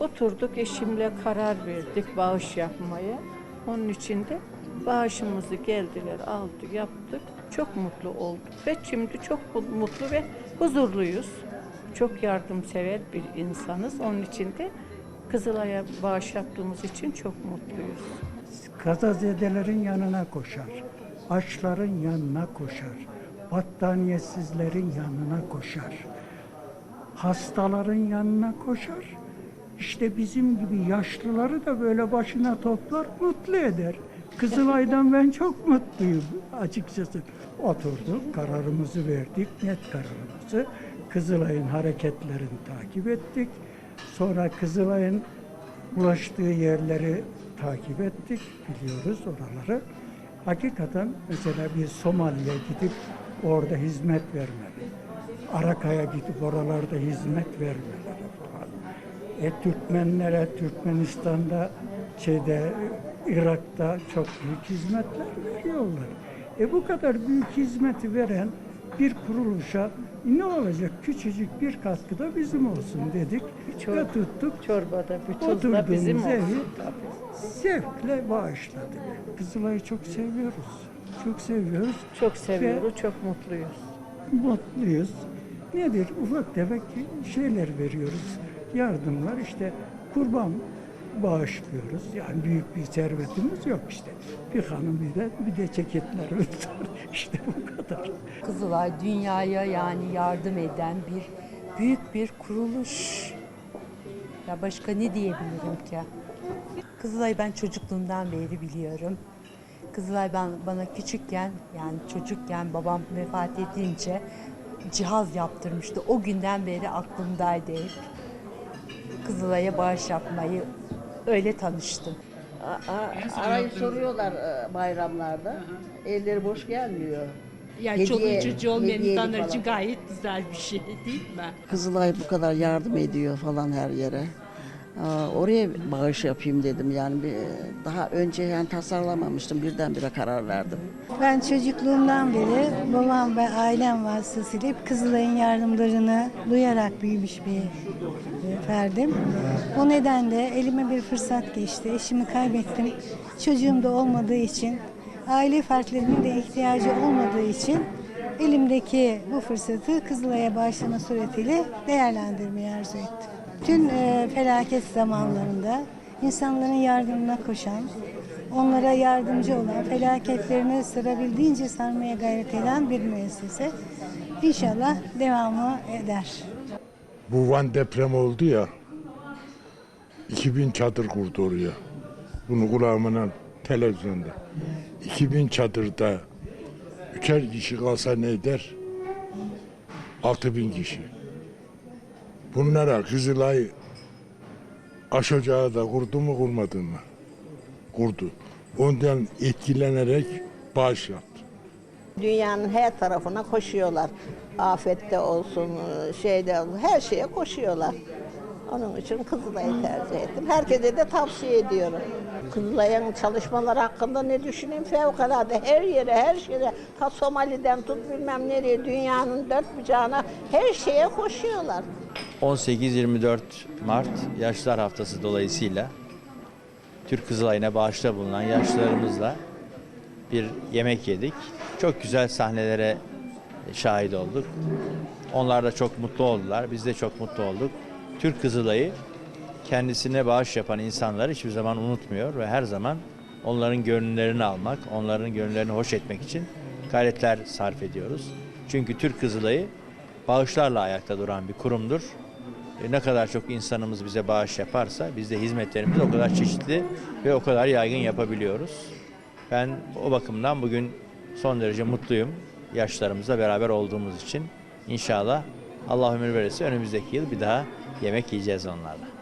Oturduk eşimle karar verdik bağış yapmaya. Onun için de bağışımızı geldiler aldı yaptık. Çok mutlu olduk ve şimdi çok mutlu ve huzurluyuz. Çok yardımsever bir insanız. Onun için de Kızılay'a bağış yaptığımız için çok mutluyuz. Kazazedelerin yanına koşar. Açların yanına koşar. Battaniyetsizlerin yanına koşar. Hastaların yanına koşar. İşte bizim gibi yaşlıları da böyle başına toplar, mutlu eder. Kızılay'dan ben çok mutluyum açıkçası. Oturduk, kararımızı verdik, net kararımızı. Kızılay'ın hareketlerini takip ettik. Sonra Kızılay'ın ulaştığı yerleri takip ettik, biliyoruz oraları. Hakikaten mesela bir Somali'ye gidip orada hizmet vermeli. Araka'ya gidip oralarda hizmet vermeleri falan. E, Türkmenlere, Türkmenistan'da, şeyde, Irak'ta çok büyük hizmetler veriyorlar. E bu kadar büyük hizmeti veren bir kuruluşa ne olacak küçücük bir katkı da bizim olsun dedik ve tuttuk. Çorbada da bizim evi olsun. zevkle bağışladık. Kızılay'ı çok seviyoruz. Çok seviyoruz. Çok seviyoruz, çok mutluyuz. Mutluyuz. Nedir? Ufak tefek şeyler veriyoruz. Yardımlar işte kurban bağışlıyoruz. Yani büyük bir servetimiz yok işte. Bir hanım bir de bir de ceketlerimiz var. İşte bu kadar. Kızılay dünyaya yani yardım eden bir büyük bir kuruluş. Ya başka ne diyebilirim ki? Kızılay ben çocukluğumdan beri biliyorum. Kızılay ben, bana küçükken yani çocukken babam vefat edince cihaz yaptırmıştı. O günden beri aklımdaydı hep. Kızılay'a bağış yapmayı öyle tanıştım. A- a- Arayı soruyorlar e, bayramlarda. Elleri boş gelmiyor. Yani Hediye- çoluk çocuğu olmayan hediyelik insanlar için falan. gayet güzel bir şey değil mi? Kızılay bu kadar yardım ediyor falan her yere. Oraya bağış yapayım dedim yani bir, daha önce yani tasarlamamıştım birdenbire karar verdim. Ben çocukluğumdan beri babam ve ailem vasıtasıyla hep Kızılay'ın yardımlarını duyarak büyümüş bir ferdim. O nedenle elime bir fırsat geçti. Eşimi kaybettim. Çocuğum da olmadığı için, aile fertlerimin de ihtiyacı olmadığı için elimdeki bu fırsatı Kızılay'a bağışlama suretiyle değerlendirmeyi arzu ettim. Tüm e, felaket zamanlarında insanların yardımına koşan, onlara yardımcı olan, felaketlerini sırabildiğince sarmaya gayret eden bir müessese. İnşallah devamı eder. Bu Van deprem oldu ya. 2000 çadır kurdu oraya. Bunu kulağımla televizyonda. 2000 çadırda üçer kişi kalsa ne eder? 6000 kişi. Bunlara Kızılay aş ocağı da kurdu mu kurmadı mı? Kurdu. Ondan etkilenerek bağış yaptı. Dünyanın her tarafına koşuyorlar. Afette olsun, şeyde olsun, her şeye koşuyorlar. Onun için Kızılay'ı tercih ettim. Herkese de tavsiye ediyorum. Kızılay'ın çalışmaları hakkında ne düşüneyim fevkalade. Her yere, her şeye, ta Somali'den tut bilmem nereye, dünyanın dört bucağına her şeye koşuyorlar. 18-24 Mart Yaşlılar Haftası dolayısıyla Türk Kızılay'ına bağışta bulunan yaşlılarımızla bir yemek yedik. Çok güzel sahnelere şahit olduk. Onlar da çok mutlu oldular. Biz de çok mutlu olduk. Türk Kızılay'ı kendisine bağış yapan insanları hiçbir zaman unutmuyor ve her zaman onların gönüllerini almak, onların gönüllerini hoş etmek için gayretler sarf ediyoruz. Çünkü Türk Kızılay'ı bağışlarla ayakta duran bir kurumdur. E, ne kadar çok insanımız bize bağış yaparsa biz de hizmetlerimizi o kadar çeşitli ve o kadar yaygın yapabiliyoruz. Ben o bakımdan bugün son derece mutluyum yaşlarımızla beraber olduğumuz için. İnşallah Allah ömür verirse önümüzdeki yıl bir daha yemek yiyeceğiz onlarla.